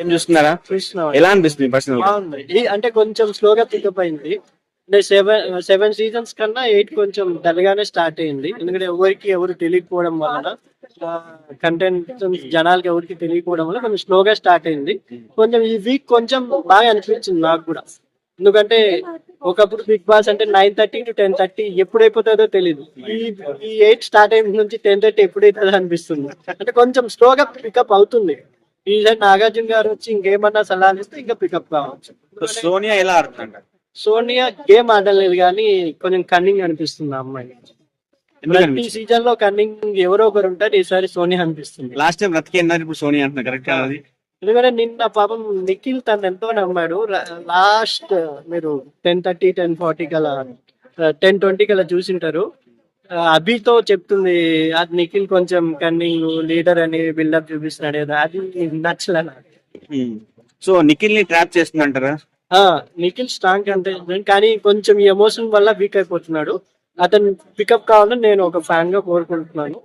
ఏం చూస్తున్నారా? చూస్తున్నాం ఎలా అనిపిస్తుంది పర్సనల్ బాగుంది. ఈ అంటే కొంచెం స్లోగా పికప్ అయింది. అంటే సెవెన్ సెవెన్ సీజన్స్ కన్నా ఎయిట్ కొంచెం డల్ గానే స్టార్ట్ అయింది. ఎందుకంటే ఎవరికి ఎవరు తెలియకపోవడం వలన కంటెంట్ జనాలకి ఎవరికి తెలియకపోవడం వల్ల కొంచెం స్లోగా స్టార్ట్ అయింది. కొంచెం ఈ వీక్ కొంచెం బాగా అనిపించింది నాకు కూడా. ఎందుకంటే ఒకప్పుడు బిగ్ బాస్ అంటే nine thirty to ten thirty ఎప్పుడు అయిపోతుందో తెలియదు ఈ ఈ ఎయిట్ స్టార్ట్ అయిన నుంచి టెన్ థర్టీ ఎప్పుడైతుందో అనిపిస్తుంది. అంటే కొంచెం స్లోగా పికప్ అవుతుంది. ఈసారి నాగార్జున గారు వచ్చి ఇంకేమన్నా సలహాలు ఇస్తే ఇంకా పికప్ కావచ్చు. సోనియా ఎలా ఆడుతుందంట సోనియా గేమ్ ఆడలేదు కానీ కొంచెం కన్నింగ్ అనిపిస్తుంది ఆ అమ్మాయి ప్రతి సీజన్లో కన్నింగ్ ఎవరో ఒకరు ఉంటారు ఈసారి సోనియా అనిపిస్తుంది. లాస్ట్ టైం రతికి అన్నారు ఇప్పుడు సోనియా అంటున్నారు కరెక్ట్ అది? ఎందుకంటే నిన్న పాపం నిఖిల్ తను ఎంతో నమ్మాడు. లాస్ట్ మీరు టెన్ థర్టీ టెన్ ఫార్టీ కలా టెన్ ట్వంటీ కలా చూసింటారు. అభితో చెప్తుంది అది నిఖిల్ కొంచెం కన్నింగ్ లీడర్ అని బిల్డప్ చూపిస్తున్నాడు కదా అది నచ్చలే. సో నిఖిల్ని ట్రాప్ చేస్తుందంటారా? నిఖిల్ స్ట్రాంగ్ అంటే కానీ కొంచెం ఈ ఎమోషన్ వల్ల వీక్ అయిపోతున్నాడు. అతను పికప్ కావాలని నేను ఒక ఫ్యాన్గా కోరుకుంటున్నాను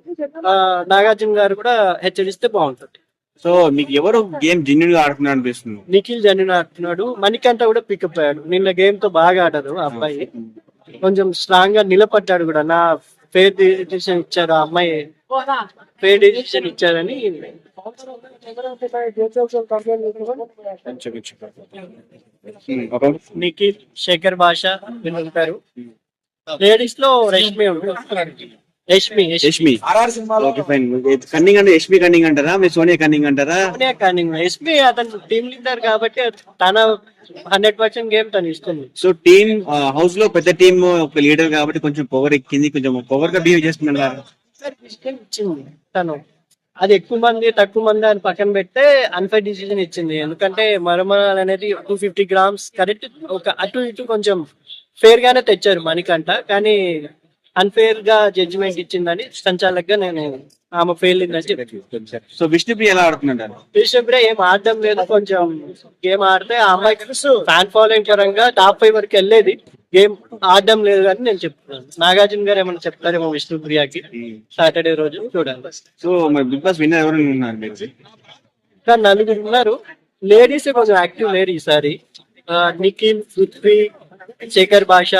నాగార్జున గారు కూడా హెచ్చరిస్తే బాగుంటుంది. సో మీకు ఎవరు గేమ్ జెన్యున్గా ఆడుతున్నారు అనిపిస్తుంది? నిఖిల్ జన్యున్ ఆడుతున్నాడు. మణికంఠ కూడా పికప్ అయ్యాడు. నిన్న గేమ్తో బాగా ఆడారు ఆ అబ్బాయి. కొంచెం స్ట్రాంగ్గా నిలబడ్డాడు కూడా. నా ఫేర్ డిసిషన్ ఇచ్చారు ఆ అమ్మాయి. ఫేర్ డిసిషన్ ఇచ్చారని. ఉమ్, నిఖిల్ శేఖర్ భాష వీళ్ళు ఉంటారు. లేడీస్లో రష్మి ఉంటారు. Yashmi Yashmi. Yashmi. Okay fine. Cunning అంటే యష్మి కన్నింగ్ అంటారా? మీరు సోనియా కన్నింగ్ అంటారా? సోనియా కానీ ఎస్పీ అతను టీమ్ లీడర్ కాబట్టి తన హండ్రెడ్ పర్సెంట్ గేమ్ తను ఇస్తుంది. సో టీమ్ హౌస్లో పెద్ద టీమ్ ఒక లీడర్ కాబట్టి కొంచెం పవర్ ఎక్కింది కొంచెం పవర్గా బిహేవ్ ఇచ్చింది తను. అది ఎక్కువ మంది తక్కువ మంది అని పక్కన పెడితే అన్ఫైర్ డిసిజన్ ఇచ్చింది. ఎందుకంటే మరమరాలు అనేది టూ ఫిఫ్టీ గ్రామ్స్ కరెక్ట్ ఒక అటు ఇటు కొంచెం ఫేర్ గానే తెచ్చారు మణికంట కానీ అన్ఫేర్గా జడ్జిమెంట్ ఇచ్చిందని సంచాలకుగా నేను ఆమె ఫెయిల్ అని చెప్పి సో విష్ణుప్రియ ఎలా ఆడుతుందంటారు విషయంలో ఏం ఆడడం లేదు కొంచెం గేమ్ ఆడితే ఆ అమ్మాయికి ఫ్యాన్ ఫాలోయింగ్ పరంగా టాప్ ఫైవ్ వరకు వెళ్ళేది. గేమ్ ఆడడం లేదు కానీ నేను చెప్తున్నాను. నాగార్జున గారు ఏమైనా చెప్తారేమో విష్ణుప్రియకి సాటర్డే రోజు చూడాలి. సో మరి బిగ్ బాస్ విన్నర్ ఎవరు ఉన్నారు నలుగురు ఉన్నారు. లేడీస్ కొంచెం యాక్టివ్ లేరు ఈసారి. నిఖిల్ పృథ్వీ శేఖర్ భాష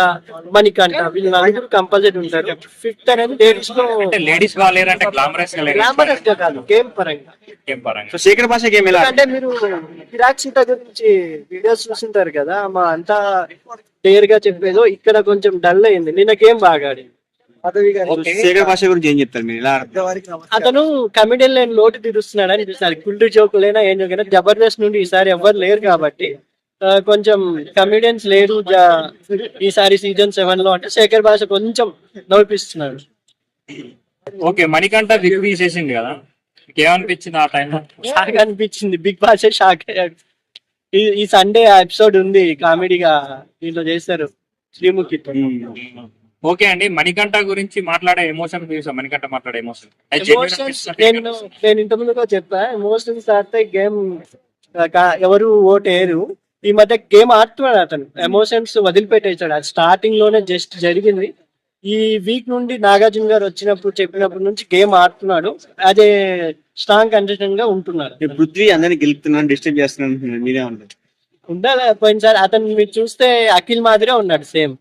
మణికంఠ వీళ్ళు నలుగురు కంపల్సరీ ఉంటారు. ఫిఫ్త్ అనేది లేడీస్లో అంటే లేడీస్గా లేరంటే గ్లామరస్గా గ్లామరస్గా కాదు గేమ్ పరంగా. ఏం పరంగా. సో శేఖర్ భాష గేమ్ ఎలా? అంటే మీరు విరాట్ సీత గురించి వీడియోస్ చూసింటారు కదా మా అంతా క్లియర్గా చెప్పేదో ఇక్కడ కొంచెం డల్ అయింది. నిన్న గేమ్ బాగా ఆడింది. శేఖర్ భాష గురించి ఏం చెప్తారు మీరు? ఎలా ఆడుతున్నారు అతను కమిడియన్ లేని లోటు తీరుస్తున్నాడు అనిపిస్తుంది కుళ్ళు జోకులైనా ఏం జోకైనా జబర్దస్త్ నుండి ఈసారి ఎవ్వరు లేరు కాబట్టి కొంచెం కమిడియన్స్ లేరు ఈసారి సీజన్ సెవెన్లో అంటే శేఖర్ భాష కొంచెం నవ్విస్తున్నాడు ఓకే మణికంఠ బిగ్ బీ చేసింది కదా? ఏమనిపించింది ఆ టైంలో షాక్ అనిపించింది. బిగ్ బాస్ షాక్ అయ్యాడు. ఈ సండే ఎపిసోడ్ ఉంది కామెడీగా దీంట్లో చేస్తారు శ్రీముఖితో ఓకే అండి మణికంఠ గురించి మాట్లాడే ఎమోషన్ చూసాం మణికంఠ మాట్లాడే ఎమోషన్ నేను నేను ఇంత ముందుగా చెప్పా ఎమోషన్స్ ఆడితే గేమ్ ఎవరు ఓటేరు ఈ మధ్య గేమ్ ఆడుతున్నాడు అతను. ఎమోషన్స్ వదిలిపెట్టేశాడు. అది స్టార్టింగ్లోనే జస్ట్ జరిగింది. ఈ వీక్ నుండి నాగార్జున గారు వచ్చినప్పుడు చెప్పినప్పటి నుంచి గేమ్ ఆడుతున్నాడు. అదే స్ట్రాంగ్ కండిషన్గా ఉంటున్నాడు. పృథ్వీ అందరిని గెలుపుతున్నాను డిస్టర్బ్ చేస్తున్నాను. మీరే ఉంటారు ఉండాలి. పోయినసారి అతను మీరు చూస్తే అఖిల్ మాదిరే ఉన్నాడు సేమ్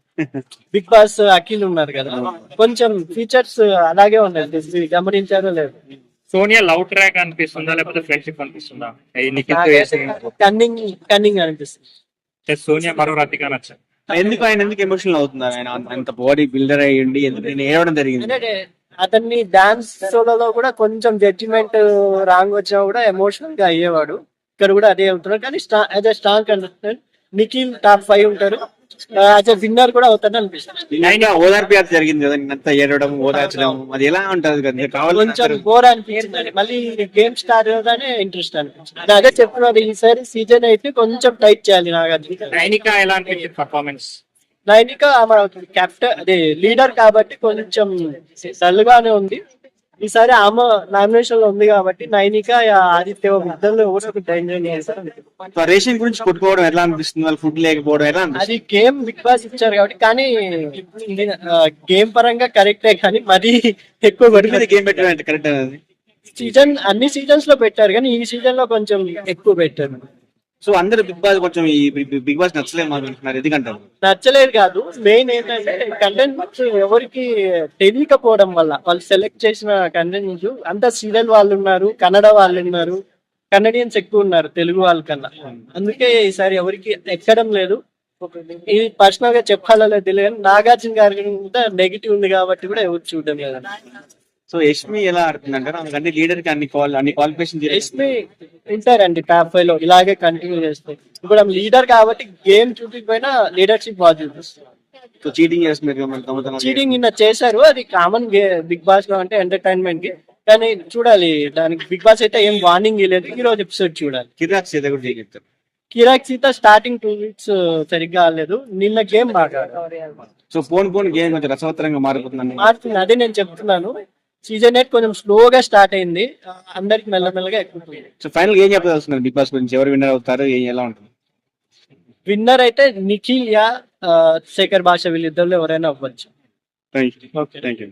బిగ్ బాస్ అఖిల్ ఉన్నారు కదా. కొంచెం ఫీచర్స్ అలాగే ఉన్నాయి. గమనించారో లేదు. సోనియా లవ్ ట్రాక్ అనిపిస్తుందా లేకపోతే ఫ్రెండ్షిప్ అనిపిస్తుందా? కన్నింగ్ కన్నింగ్ అనిపిస్తుంది. సోనియా మరో రతిగా నచ్చ? ఎందుకు ఆయన ఎందుకు ఎమోషనల్ అవుతున్నారు ఆయన? అంత బాడీ బిల్డర్ అయ్యండి ఎందుకు నేను ఏడవడం జరిగింది? అంటే అతన్ని డాన్స్ సోలలో కూడా కొంచెం జడ్జిమెంట్ రాంగ్ వచ్చినా కూడా ఎమోషనల్గా అయ్యేవాడు. ఇక్కడ కూడా అదే అవుతున్నాడు కానీ as a contestant Nikhil top five ఉంటారు. విన్నర్ కూడా అవుతాడు అనిపిస్తుంది. నిన్న ఓదార్పి యాత్ర జరిగింది కదా నిన్నంతా ఏడవడం ఓదార్చడం అది ఎలా ఉంటది కదా కావాలి కొంచెం బోర్ అనిపించింది. మళ్ళీ గేమ్ అవగానే ఇంట్రెస్ట్ అనిపించింది. అదే ఈసారి సీజన్ని కొంచెం టైట్ చేయాలి నాగార్జున నైనిక ఎలా అనిపించింది పర్ఫార్మెన్స్ నైనిక అదే లీడర్ కాబట్టి కొంచెం డల్ గానే ఉంది. ఈసారి ఆమె నామినేషన్లో ఉంది కాబట్టి నైనిక ఆదిత్య ఇద్దరు చేస్తారు రేషన్ గురించి కొట్టుకోవడం ఎలా అనిపిస్తుంది? వాళ్ళు ఫుడ్ లేకపోవడం ఎలా అది గేమ్ బిగ్ బాస్ ఇచ్చారు కాబట్టి కానీ గేమ్ పరంగా కరెక్టే కానీ మరీ ఎక్కువ పడుతుంది గేమ్ పెట్టడం కరెక్ట్ సీజన్ అన్ని సీజన్స్లో పెట్టారు కానీ ఈ సీజన్లో కొంచెం ఎక్కువ పెట్టారు. సో అందరు బిగ్ బాస్ కొంచెం ఈ బిగ్ బాస్ నచ్చలేదు అనుకుంటున్నారు. ఎందుకంటారు? నచ్చలేదు కాదు. మెయిన్ ఏంటంటే కంటెంట్ ఎవరికి తెలియకపోవడం వల్ల వాళ్ళు సెలెక్ట్ చేసిన కంటెంట్ అంతా సీరియల్ వాళ్ళు ఉన్నారు కన్నడ వాళ్ళు ఉన్నారు కన్నడియన్స్ ఎక్కువ ఉన్నారు తెలుగు వాళ్ళ కన్నా. అందుకే ఈసారి ఎవరికి ఎక్కడం లేదు. ఇది పర్సనల్గా చెప్పాలో తెలియదు నాగార్జున గారి కూడా నెగిటివ్ ఉంది కాబట్టి కూడా ఎవరు చూడడం లేదు. సో యష్మి ఎలా ఆడుతుంది అంటారు అందుకంటే లీడర్కి అన్ని కాల్ అన్ని క్వాలిఫికేషన్ ఎస్పీ ఉంటారండి టాప్ ఫైవ్లో ఇలాగే కంటిన్యూ చేస్తే. ఇప్పుడు ఆమె లీడర్ కాబట్టి గేమ్ చూపించకపోయినా లీడర్షిప్ బాగా చూపిస్తుంది. సో చీటింగ్ చేస్తున్నారు. చీటింగ్ నిన్న చేశారు అది కామన్ బిగ్ బాస్లో అంటే ఎంటర్టైన్మెంట్కి. కానీ చూడాలి దానికి బిగ్ బాస్ అయితే ఏం వార్నింగ్ ఇవ్వలేదు ఈ రోజు ఎపిసోడ్ చూడాలి. కిరాక్ చేత కూడా చెప్తారు. కిరాక్ సీత స్టార్టింగ్ టూ వీక్స్ సరిగ్గా ఆడలేదు. నిన్న గేమ్ బాగా. సో ఫోన్ ఫోన్ గేమ్ కొంచెం రసవత్తరంగా మారిపోతుందని. మారుతుంది అదే నేను చెప్తున్నాను. సీజన్ ఎయిట్ కొంచెం స్లోగా స్టార్ట్ అయింది. అందరికి మెల్లమెల్లగా ఎక్కువ సో ఫైనల్ ఏం చెప్పదలుస్తున్నారు బిగ్ బాస్ గురించి? ఎవరు విన్నర్ అవుతారు? ఏం ఎలా ఉంటుంది? విన్నర్ అయితే నిఖిల్ యా శేఖర్ భాష వీళ్ళిద్దరు ఎవరైనా అవ్వచ్చు. Thank you okay thank you